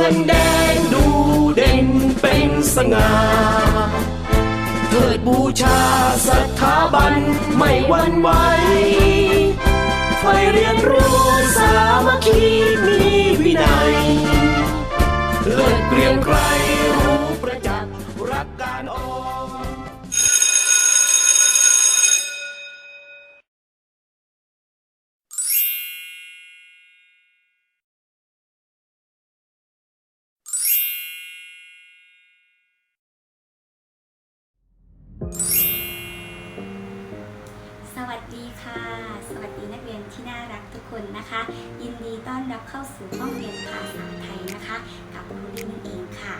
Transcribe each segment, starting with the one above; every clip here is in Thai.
เงินแดงดูเด่นเป็นสง่าเถิดบูชาสถาบันไม่หวั่นไหวไฟเรียนรู้สามัคคีมี วัสดีค่ะ สวัสดีนักเรียนที่น่ารักทุกคนนะคะ ยินดีต้อนรับเข้าสู่ห้องเรียนภาษาไทยนะคะ กับครูลินเองค่ะ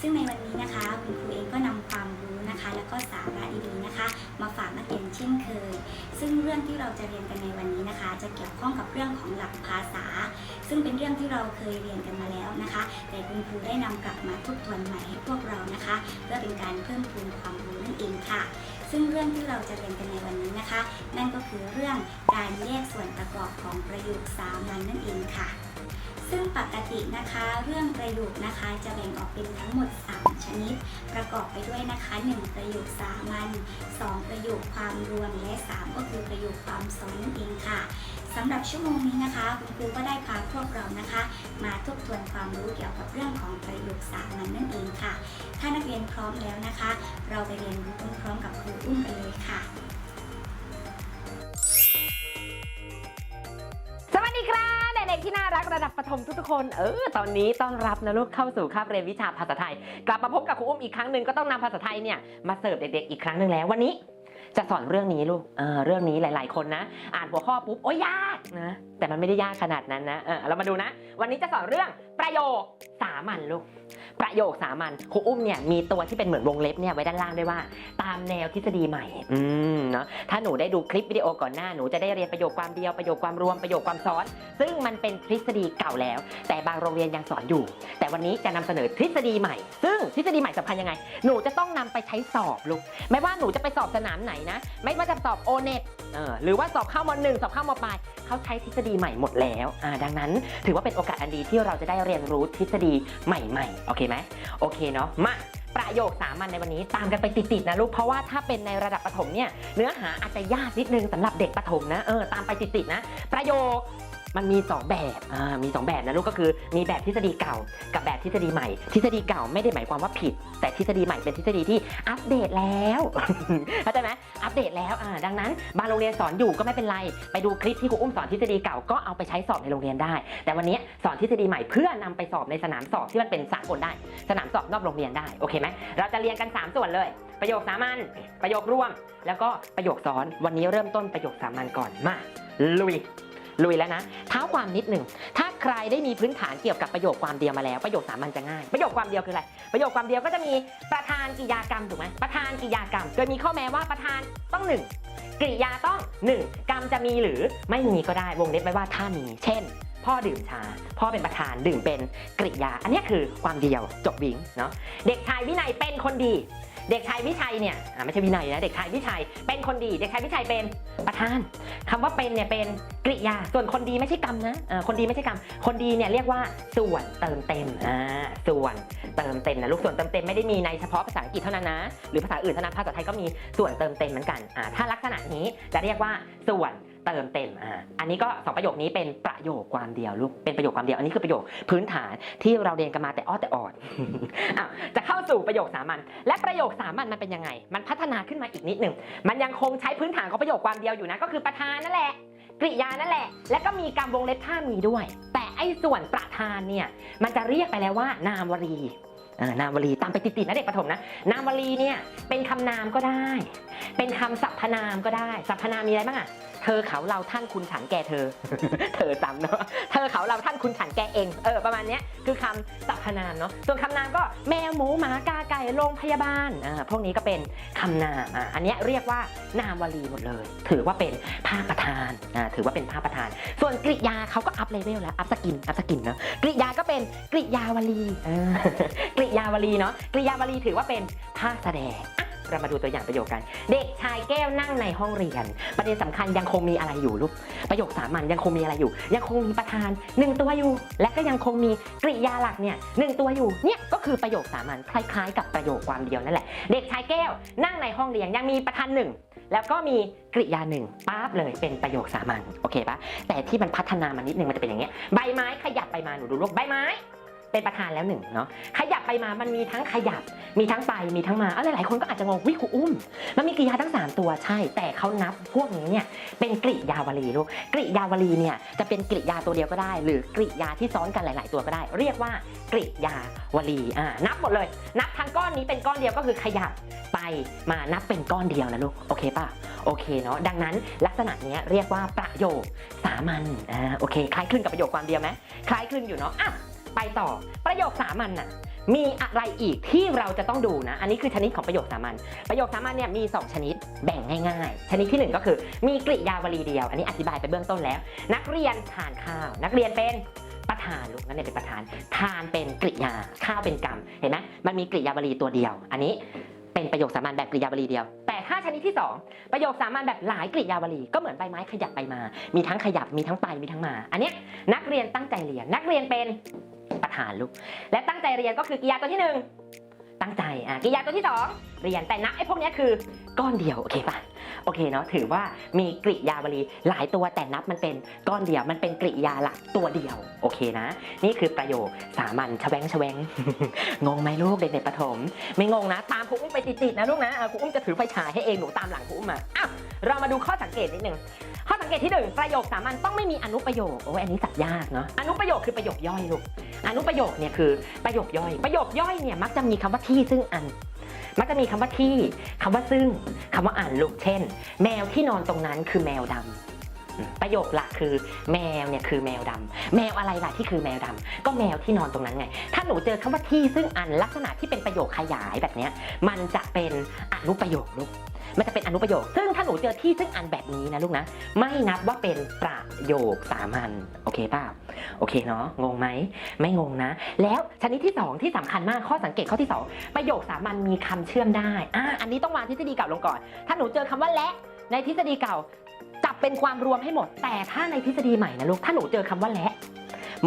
ซึ่งในวันนี้นะคะคุณครูเองก็นำความรู้ นะคะ แล้วก็สาระดีๆนะคะ มาฝากนักเรียนเช่นเคย ซึ่งเรื่องที่เราจะเรียนกันในวันนี้นะคะ จะเกี่ยวข้องกับเรื่องของหลักภาษา ซึ่งเป็นเรื่องที่เราเคยเรียนกันมาแล้วนะคะ แต่คุณครูได้นำกลับมาทบทวนใหม่ให้พวกเรานะคะ เพื่อเป็นการเพิ่มพูนความรู้นั่นเองค่ะ ซึ่งเรื่องที่เราจะเรียนกันในวันนี้นะคะ นั่นก็คือเรื่องการแยกส่วนประกอบของประโยคสามัญนั่นเองค่ะ ซึ่งปกตินะคะเรื่องประโยคนะคะจะแบ่งออกเป็นทั้งหมด 3 ชนิด ประกอบไปด้วยนะคะ 1 ประโยคสามัญ2ประโยคความรวมและ 3 ก็คือประโยคความซ้อนนั่นเองค่ะสำหรับชั่วโมงนี้นะคะ คุณครูก็ได้พาพวกเรานะคะ มาทบทวนความรู้เกี่ยวกับเรื่องของประโยคสามัญนั่นเองค่ะ ถ้านักเรียนพร้อมแล้วนะคะ เราไปเรียนรู้พร้อมกับครูอุ้มกันเลยค่ะ ระดับประถมทุกๆคน เออ ตอนนี้ต้อนรับนะลูกเข้าสู่คาบเรียนวิชาภาษาไทย กลับมาพบกับครูอุ้มอีกครั้งหนึ่งก็ต้องนำภาษาไทยเนี่ยมาเสิร์ฟเด็กๆอีกครั้งหนึ่งแล้ววันนี้ จะสอนเรื่องนี้ลูกเออเรื่องนี้หลายๆ คนนะ อ่านหัวข้อปุ๊บโอ้ยยากนะ แต่มันไม่ได้ยากขนาดนั้นนะ เออเรามาดูนะ วันนี้จะสอนเรื่อง ประโยคสามัญลูก ประโยคสามัญครูอุ้มเนี่ยมีตัวที่เป็นเหมือนวงเล็บเนี่ยไว้ด้านล่างด้วยว่า ตามแนวทฤษฎีใหม่ อืมเนาะ ถ้าหนูได้ดูคลิปวิดีโอก่อนหน้าหนูจะได้เรียนประโยคความเดียวประโยคความรวมประโยคความซ้อน ซึ่งมันเป็นทฤษฎีเก่าแล้ว แต่บางโรงเรียนยังสอนอยู่ แต่วันนี้จะนำเสนอทฤษฎีใหม่ ซึ่งทฤษฎีใหม่สำคัญยังไง หนูจะต้องนำไปใช้สอบลูก ไม่ว่าหนูจะไปสอบสนามไหนนะ ไม่ว่าจะสอบโอเน็ตเออหรือว่าสอบเข้ามหนึ่งสอบเข้ามปลายเขาใช้ทฤษฎีใหม่หมดแล้วอ่าดังนั้น ถือว่าเป็นโอกาสอันดีที่เราจะได้เรียนรู้ทฤษฎีใหม่ๆ โอเคไหมโอเคเนาะมาประโยคสามัญในวันนี้ตามกันไปติดๆนะลูกเพราะว่าถ้าเป็นในระดับประถมเนี่ยเนื้อหาอาจจะยากนิดนึงสำหรับเด็กประถมนะเออตามไปติดๆนะ ประโยค มันมี 2 แบบอ่ามี 2 แบบนะลูกก็คือมีแบบทฤษฎีเก่ากับแบบทฤษฎีใหม่ ทฤษฎีเก่าไม่ได้หมายความว่าผิด แต่ทฤษฎีใหม่เป็นทฤษฎีที่อัปเดตแล้วเข้าใจไหมอัปเดตแล้วอ่าดังนั้นบางโรงเรียนสอนอยู่ก็ไม่เป็นไร ไปดูคลิปที่ครูอุ้มสอนทฤษฎีเก่าก็เอาไปใช้สอบในโรงเรียนได้ แต่วันนี้สอนทฤษฎีใหม่เพื่อนำไปสอบในสนามสอบที่มันเป็นสากลได้ สนามสอบนอกโรงเรียนได้โอเคไหมเราจะเรียนกัน 3 ส่วนเลย ประโยคสามัญประโยคร่วม แล้วก็ประโยคซ้อนวันนี้เริ่มต้นประโยคสามัญก่อนมาลุย ลุยแล้วนะ เท้าความนิดหนึ่ง ถ้าใครได้มีพื้นฐานเกี่ยวกับประโยคความเดียวมาแล้ว ประโยคสามัญจะง่าย ประโยคความเดียวคืออะไร ประโยคความเดียวก็จะมีประธานกริยากรรมถูกไหมประธานกริยากรรม โดยมีข้อแม้ว่าประธานต้องหนึ่งกริยาต้องหนึ่งกรรมจะมีหรือไม่มีก็ได้วงเล็บไว้ว่าถ้ามี เช่นพ่อดื่มชา พ่อเป็นประธานดื่มเป็นกริยา อันนี้คือความเดียวจบวิงเนาะ เด็กชายวินัยเป็นคนดี เด็กชายวิชัยเนี่ยไม่ใช่วินัยนะเด็กชายวิชัยเป็นคนดี เด็กชายวิชัยเป็นประธานคำว่าเป็นเนี่ยเป็นกริยา ส่วนคนดีไม่ใช่กรรมนะคนดีไม่ใช่กรรม คนดีเนี่ยเรียกว่าส่วนเติมเต็มอ่าส่วนเติมเต็มนะลูกส่วนเติมเต็มไม่ได้มีในเฉพาะภาษาอังกฤษเท่านั้นนะหรือภาษาอื่นเท่านั้นภาษาไทยก็มีส่วนเติมเต็มเหมือนกันอ่าถ้าลักษณะนี้จะเรียกว่าส่วน เติมเต็มอ่าอันนี้ก็สองประโยคนี้เป็นประโยคความเดียวลูกเป็นประโยคความเดียวอันนี้คือประโยคพื้นฐานที่เราเรียนกันมาแต่อ้อแต่ออดอ้าจะเข้าสู่ประโยคสามัญและประโยคสามัญมันเป็นยังไง มันพัฒนาขึ้นมาอีกนิดหนึ่งมันยังคงใช้พื้นฐานของประโยคความเดียวอยู่นะก็คือประธานนั่นแหละกริยานั่นแหละ และก็มีการวงเล็บถ้ามีด้วย แต่ไอ้ส่วนประธานเนี่ยมันจะเรียกไปแล้วว่านามวลีเออนามวลีตามไปติดๆนะเด็กประถมนะนามวลีเนี่ยเป็นคำนามก็ได้ เป็นคำสรรพนามก็ได้สรรพนามมีอะไรบ้างอะ เธอเขาเราท่านคุณฉันแกเธอ เธอซ้ำเนาะเธอเขาเราท่านคุณฉันแกเองเออประมาณนี้คือคำสรรพนามเนาะส่วนคำนามก็แมวหมูหมากาไก่โรงพยาบาลอ่าพวกนี้ก็เป็นคำนามอ่าอันนี้เรียกว่านามวลีหมดเลย ถือว่าเป็นภาคประธานอ่าถือว่าเป็นภาคประธาน ส่วนกริยาเขาก็อัพเลเวลแล้วอัพสกินอัพสกินเนาะกริยาก็เป็นกริยาวลีเออกริยาวลีเนาะกริยาวลีถือว่าเป็นภาคแสดงอะ เรามาดูตัวอย่างประโยคกัน เด็กชายแก้วนั่งในห้องเรียน ประเด็นสำคัญยังคงมีอะไรอยู่ลูกประโยคสามัญยังคงมีอะไรอยู่ ยังคงมีประธานหนึ่งตัวอยู่ และก็ยังคงมีกริยาหลักเนี่ยหนึ่งตัวอยู่เนี่ยก็คือประโยคสามัญคล้ายๆ กับประโยคความเดียวนั่นแหละ เด็กชายแก้วนั่งในห้องเรียนยังมีประธานหนึ่งแล้วก็มีกริยาหนึ่งปั๊บเลยเป็นประโยคสามัญโอเคปะแต่ที่มันพัฒนามานิดนึงมันจะเป็นอย่างเงี้ยใบไม้ขยับไปมาหนูดูลูกใบไม้ เป็นประธานแล้วหนึ่งเนาะขยับไปมามันมีทั้งขยับ มีทั้งไปมีทั้งมาเออหลายคนก็อาจจะงงวิครูอุ้ม มันมีกริยาทั้ง 3 ตัวใช่ แต่เขานับพวกนี้เนี่ยเป็นกริยาวลีลูกกริยาวลีเนี่ยจะเป็นกริยาตัวเดียวก็ได้ หรือกริยาที่ซ้อนกันหลาย ๆ ตัวก็ได้ เรียกว่ากริยาวลีอ่านับหมดเลย นับทั้งก้อนนี้เป็นก้อนเดียวก็คือขยับไปมานับเป็นก้อนเดียวนะลูกโอเคป่ะโอเคเนาะดังนั้นลักษณะเนี้ยเรียกว่าประโยคสามัญอ่าโอเคคล้ายคลึงกับประโยคความเดียวไหมคล้ายคลึงอยู่เนาะอะ ไปต่อประโยคสามัญน่ะมีอะไรอีกที่เราจะต้องดูนะ อันนี้คือชนิดของประโยคสามัญ ประโยคสามัญเนี่ยมี 2 ชนิดแบ่งง่ายๆ ชนิดทีหนึ่1 ก็คือ มีกริยาวลีเดียว อันนี้อธิบายไปเบื้องต้นแล้ว นักเรียนทานข้าว นักเรียนเป็นประธานลูกนั่นเองเป็นประธาน ทานเป็นกริยาข้าวเป็นกรรม เห็นไหมมันมีกริยาวลีตัวเดียว อันนี้ เป็นประโยคสามัญแบบกริยาบาลีเดียว แต่ถ้าชนิดที่ 2 ประโยคสามัญแบบหลายกริยาบาลีก็เหมือนใบไม้ขยับไปมา มีทั้งขยับมีทั้งไปมีทั้งมา อันเนี้ยนักเรียนตั้งใจเรียน นักเรียนเป็นประธานลูก และตั้งใจเรียนก็คือกริยาตัวที่หนึ่งตั้งใจอะกริยาตัวที่สองเรียนแต่นักไอ้พวกเนี้ยคือก้อนเดียวโอเคปะ โอเคเนาะถือว่ามีกริยาวลีหลายตัวแต่นับมันเป็นก้อนเดียวมันเป็นกริยาหลักตัวเดียว โอเคนะ นี่คือประโยคสามัญชแวงชแวงงงไหมลูกเด็กๆประถม ไม่งงนะ ตามครูอุ้มไปติดๆนะลูกนะครูอุ้มจะถือไฟฉายให้เองหนูตามหลังครูอุ้มมาอ้าวเรามาดูข้อสังเกตนิดนึงข้อสังเกตที่หนึ่งประโยคสามัญต้องไม่มีอนุประโยคโอ้ยอันนี้จับยากเนาะอนุประโยคคือประโยคย่อยลูกอนุประโยคเนี่ยคือประโยคย่อย ประโยคย่อยเนี่ยมักจะมีคำว่าที่ซึ่งอัน มักจะมีคำว่าที่คำว่าซึ่งคำว่าอ่านลูกเช่น แมวที่นอนตรงนั้นคือแมวดำอืมประโยคหลักคือ แมวเนี่ยคือแมวดำแมวอะไรล่ะที่คือแมวดำก็แมวที่นอนตรงนั้นไง ถ้าหนูเจอคำว่าที่ซึ่งอันลักษณะที่เป็นประโยคขยายแบบเนี้ยมันจะเป็นอนุประโยคลูก มันจะเป็นอนุประโยค ซึ่งถ้าหนูเจอที่ซึ่งอันแบบนี้นะลูกนะ ไม่นับว่าเป็นประโยคสามัญโอเคป่าโอเคเนาะงงไหมไม่งงนะ แล้วชนิดที่สองที่สำคัญมากข้อสังเกตข้อที่สองประโยคสามัญมีคำเชื่อมได้อ่าอันนี้ต้องวางทฤษฎีเก่าลงก่อน ถ้าหนูเจอคำว่าและในทฤษฎีเก่าจับเป็นความรวมให้หมด แต่ถ้าในทฤษฎีใหม่นะลูกถ้าหนูเจอคำว่าและ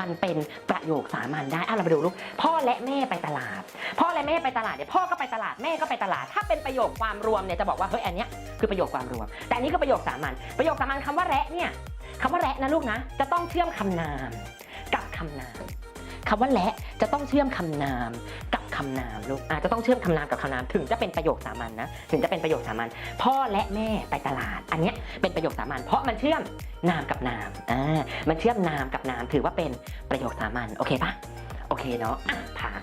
มันเป็นประโยคสามัญได้อะเราไปดูลูกพ่อและแม่ไปตลาด พ่อและแม่ไปตลาดเนี่ยพ่อก็ไปตลาดแม่ก็ไปตลาด ถ้าเป็นประโยคความรวมเนี่ยจะบอกว่าเฮ้ยอันเนี้ยคือประโยคความรวม แต่อันนี้คือประโยคสามัญประโยคสามัญคำว่าแระเนี่ยคำว่าแระนะลูกนะ จะต้องเชื่อมคำนามกับคำนามคำว่าและจะต้องเชื่อมคำนามก คำนามลูกอาจจะต้องเชื่อมคำนามกับคำนามถึงจะเป็นประโยคสามัญนะถึงจะเป็นประโยคสามัญพ่อและแม่ไปตลาด อันเนี้ยเป็นประโยคสามัญเพราะมันเชื่อมนามกับนามอ่ามันเชื่อมนามกับนามถือว่าเป็นประโยคสามัญโอเคปะโอเคเนาะอะผ่าน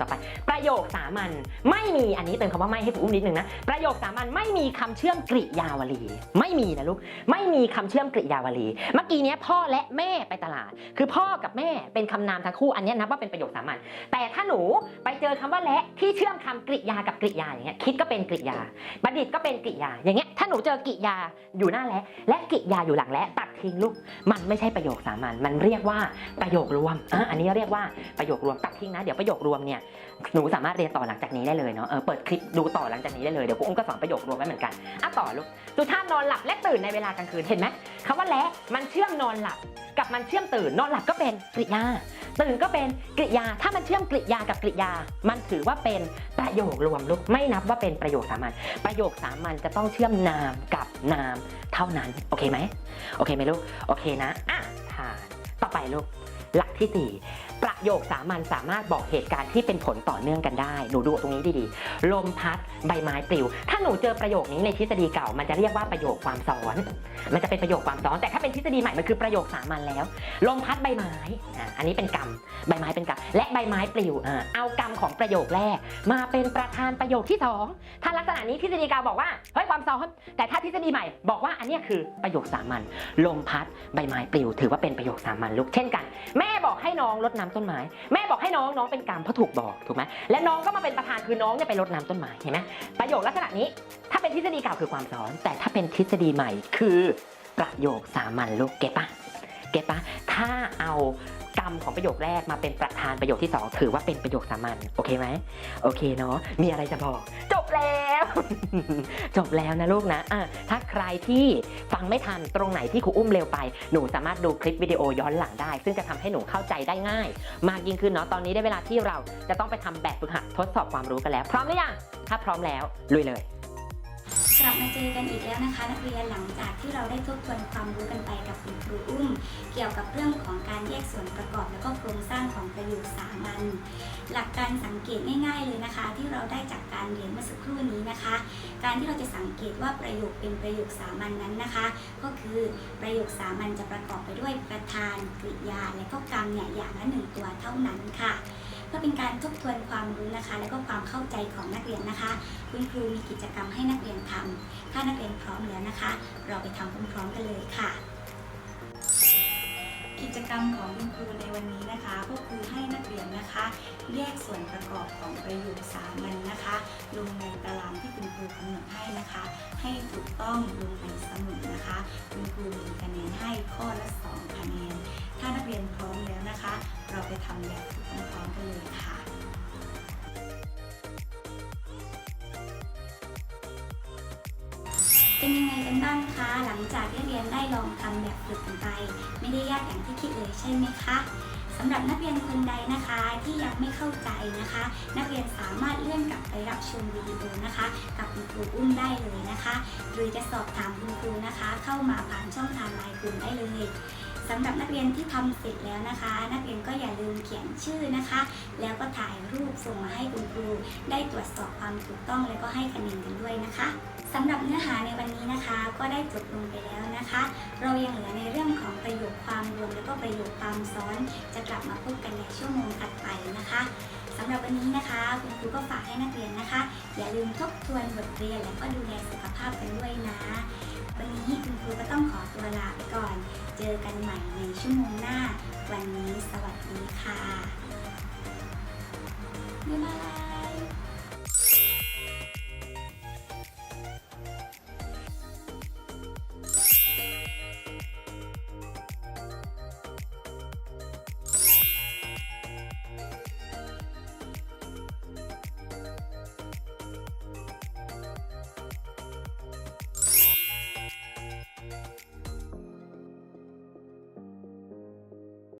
ต่อไป ประโยคสามัญไม่มีอันนี้เติมคำว่าไม่ให้ผมอุ้มนิดนึงนะ ประโยคสามัญไม่มีคำเชื่อมกริยาวลี ไม่มีนะลูก ไม่มีคำเชื่อมกริยาวลี เมื่อกี้เนี้ยพ่อและแม่ไปตลาด คือพ่อกับแม่เป็นคำนามทั้งคู่ อันนี้นับว่าเป็นประโยคสามัญ แต่ถ้าหนูไปเจอคำว่าและที่เชื่อมคำกริยากับกริยาอย่างเงี้ย คิดก็เป็นกริยาประดิษฐ์ก็เป็นกริยา อย่างเงี้ย ถ้าหนูเจอกริยาอยู่หน้าและ และกริยาอยู่หลังและตัดทิ้งลูก มันไม่ใช่ประโยคสามัญ มันเรียกว่าประโยครวมอะอันนี้เรียกว่าประโยครวมตัดทิ้งนะ เดี๋ยวประโยครวมเนี่ยหนูสามารถเรียนต่อหลังจากนี้ได้เลยเนาะเออเปิดคลิปดูต่อหลังจากนี้ได้เลยเดี๋ยวกูอุ้มก็สอนประโยครวมไว้เหมือนกันอะต่อลูกสุชานอนหลับและตื่นในเวลากลางคืนเห็นไหมคำว่าและมันเชื่อมนอนหลับกับมันเชื่อมตื่นนอนหลับก็เป็นกริยา ตื่นก็เป็นกริยา ถ้ามันเชื่อมกริยากับกริยา มันถือว่าเป็นประโยครวมลูกไม่นับว่าเป็นประโยคสามัญประโยคสามัญจะต้องเชื่อมนามกับนามเท่านั้นโอเคไหมโอเคไหมลูกโอเคนะอะผ่านต่อไปลูก หลักที่สี่ประโยคสามัญสามารถบอกเหตุการณ์ที่เป็นผลต่อเนื่องกันได้ หนูดูตรงนี้ดีๆ ลมพัดใบไม้ปลิว ถ้าหนูเจอประโยคนี้ในทฤษฎีเก่า มันจะเรียกว่าประโยคความซ้อน มันจะเป็นประโยคความซ้อน แต่ถ้าเป็นทฤษฎีใหม่ มันคือประโยคสามัญแล้ว ลมพัดใบไม้อะอันนี้เป็นกรรม ใบไม้เป็นกรรม และใบไม้ปลิวอ่เอากรรมของประโยคแรก มาเป็นประธานประโยคที่สองถ้าลักษณะนี้ทฤษฎีเก่าบอกว่า เฮ้ยความซ้อน แต่ถ้าทฤษฎีใหม่บอกว่าอันนี้คือประโยคสามัญ ลมพัดใบไม้ปลิว ถือว่าเป็นประโยคสามัญลูก เช่นกันแม่บอกให้น้องรดน้ำต้นไม้ แม่บอกให้น้องน้องเป็นกรรมเพราะถูกบอกถูกไหมและน้องก็มาเป็นประธานคือน้องเนี่ยไปรดน้ำต้นไม้เห็นไหมประโยคลักษณะนี้ ถ้าเป็นทฤษฎีเก่าคือความซ้อน แต่ถ้าเป็นทฤษฎีใหม่คือประโยคสามัญลูกเก็ตปะเก็ตปะถ้าเอากรรมของประโยคแรกมาเป็นประธานประโยคที่สองถือว่าเป็นประโยคสามัญโอเคไหมโอเคเนาะมีอะไรจะบอกจบแล้ว จบแล้วนะลูกนะอะถ้าใครที่ฟังไม่ทันตรงไหนที่ครูอุ้มเร็วไป หนูสามารถดูคลิปวิดีโอย้อนหลังได้ ซึ่งจะทำให้หนูเข้าใจได้ง่าย มากยิ่งขึ้นเนาะ ตอนนี้ได้เวลาที่เราจะต้องไปทำแบบฝึกหัดทดสอบความรู้กันแล้ว พร้อมหรือยัง ถ้าพร้อมแล้วลุยเลย กลับมาเจอกันอีกแล้วนะคะ นักเรียนหลังจากที่เราได้ทบทวนความรู้กันไปกับคุณครูอุ้ม เกี่ยวกับเรื่องของการแยกส่วนประกอบและก็โครงสร้างของประโยคสามัญหลักการสังเกตง่ายๆเลยนะคะ ที่เราได้จากการเรียนเมื่อสักครู่นี้นะคะ การที่เราจะสังเกตว่าประโยคเป็นประโยคสามัญนนั้นนะคะ ก็คือประโยคสามัญจะประกอบไปด้วยประธานกริยา และก็กรรมเนี่ยอย่างละหนึ่งตัวเท่านั้นค่ะ พื่อเป็นการทบทวนความรู้นะคะ และก็ความเข้าใจของนักเรียนนะคะ คุณครูมีกิจกรรมให้นักเรียนทำถ้านักเรียนพร้อมแล้วนะคะ เราไปทำพร้อมๆกันเลยค่ะ กิจกรรมของคุณครูในวันนี้นะคะก็คือให้นักเรียนนะคะ แยกส่วนประกอบของประโยคสามัญนะคะ ลงในตารางที่คุณครูกำหนดให้นะคะ ให้ถูกต้องลงในสมุดนะคะ คุณครูมีคะแนนให้ข้อละ2คะแนนถ้านักเรียนพร้อมแล้วนะคะ เราไปทำแบบฝึกพร้อมๆ กันเลยค่ะเป็นยังไงกันบ้างคะหลังจากที่เรียนได้ลองทำแบบฝึกกันไป ไม่ได้ยากอย่างที่คิดเลยใช่ไหมคะสำหรับนักเรียนคนใดนะคะที่ยังไม่เข้าใจนะคะ นักเรียนสามารถเลื่อนกลับไปรับชมวิดีโอนะคะ กับคุณครูอุ้มได้เลยนะคะ หรือจะสอบถามคุณครูนะคะ เข้ามาผ่านช่องทางไลน์กลุ่มได้เลย สำหรับนักเรียนที่ทำเสร็จแล้วนะคะ นักเรียนก็อย่าลืมเขียนชื่อนะคะ แล้วก็ถ่ายรูปส่งมาให้คุณครู ได้ตรวจสอบความถูกต้องและก็ให้คะแนนกันด้วยนะคะสำหรับเนื้อหาในวันนี้นะคะ ก็ได้จบลงไปแล้วนะคะ เรายังเหลือในเรื่องของประโยคความรวมและก็ประโยคความซ้อน จะกลับมาพบกันในชั่วโมงถัดไปนะคะสำหรับวันนี้นะคะ คุณครูก็ฝากให้นักเรียนนะคะ อย่าลืมทบทวนบทเรียนและก็ดูแลสุขภาพกันด้วยนะ วันนี้คุณครูก็ต้องขอตัวลาไปก่อน เจอกันใหม่ในชั่วโมงหน้า วันนี้สวัสดีค่ะบ๊ายบาย